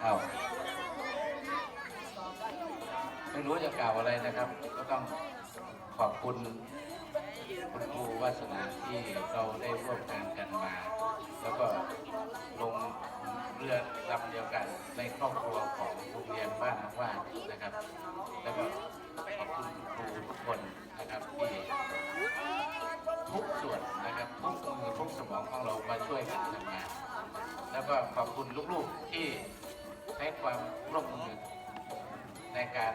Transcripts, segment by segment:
เอาไม่รู้จะกล่าวอะไรนะครับ ก็ต้องขอบคุณคุณครูวาสนาที่เราได้ร่วมงานกันมา แล้วก็ลงเรือลำเดียวกันในครอบครัวของโรงเรียนบ้านน้ำว่านะครับ แล้วก็ขอบคุณครูทุกคนนะครับที่ทุกส่วนนะครับทุกมือทุกสมองของเรามาช่วยกันทำงาน แล้วก็ขอบคุณลูกๆที่ ความร่วมมือในการ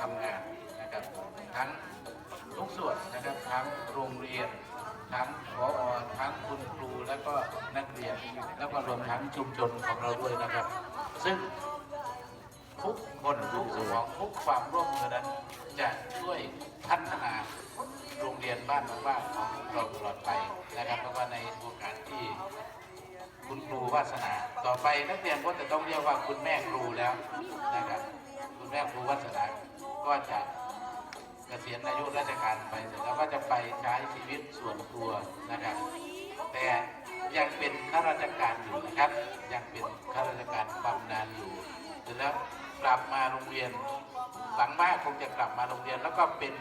ทำงานนะครับทั้งทุกส่วนนะครับทั้งโรงเรียน ทั้งผออทั้งคุณครูแล้วก็นักเรียนแล้วก็รวมทั้งชุมชนของเราด้วยนะครับ ซึ่งทุกคนทุกสมองทุกความร่วมมือนั้น จะช่วยพัฒนาโรงเรียนบ้านบ้านของเราตลอดไปนะครับ เพราะว่าในโอกาสที่คุณครูวาสนา อไปนักเรียนก็จะต้องเรียกว่าคุณแม่ครูแล้วนะครับ คุณแม่ครูวาสนาก็จะเกษียณอายุราชการไปเสร็จแล้วก็จะไปใช้ชีวิตส่วนตัวนะครับ แต่ยังเป็นข้าราชการอยู่นะครับ ยังเป็นข้าราชการบำนาญอยู่เสร็จแล้วกลับมาโรงเรียนหลังมากคงจะกลับมาโรงเรียน แล้วก็เป็น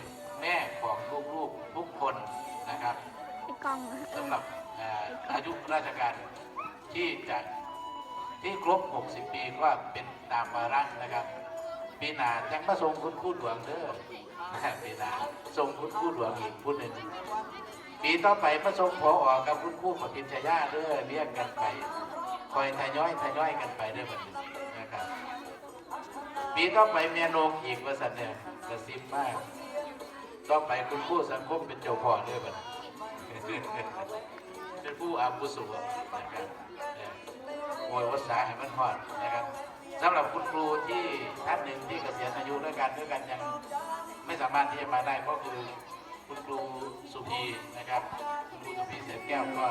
แม่ของลูกๆทุกคนนะครับไอ้กล้องอะสำหรับเอ่ออายุราชการที่จะ ที่ครบ 60 ปีก็เป็นตามวาระนะครับ ปีหนายังมาทรงคุณคู่หลวงเด้อปีหนาทรงคุณคู่หลวงอีกผู้หนึ่งปีต่อไปมาทรงพอออกกับคุณคู่ปฏิญญาเด้อเรียกกันไป คอยทยอยทยอยกันไปเด้อบัดนี้นะครับ ปีต่อไปเมียนงอีกว่าสันเนี่ยกระซิบมากต่อไปคุณคู่สังคมเป็นเจ้าพ่อเด้อบัดนี้เป็นผู้อาวุโสนะครับ โวยวัษาให้มันหอดนะครับสำหรับคุณครูที่ท่านหนึ่งที่เกษียณอายุด้วยกันด้วยกันยังไม่สามารถที่จะมาได้ก็คือคุณครูสุพีนะครับคุณครูสุพีเสร็จแก้วก็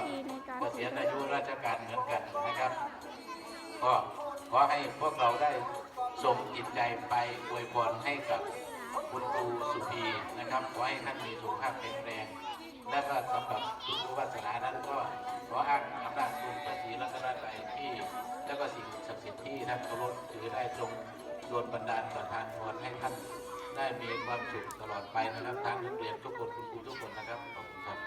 เกษียณอายุราชการเหมือนกันนะครับ ก็ขอให้พวกเราได้ส่งจิตใจไปอวยพรให้กับคุณครูสุพีนะครับขอให้ท่านมีสุขภาพแข็งแรงและก็สำหรับคุณ ที่ท่านเคารพถือได้ทรงโดนบันดาลประทานพรให้ท่านได้มีความสุขตลอดไปนะครับทั้งนักเรียนทุกคนคุณครูทุกคนนะครับขอบคุณครับ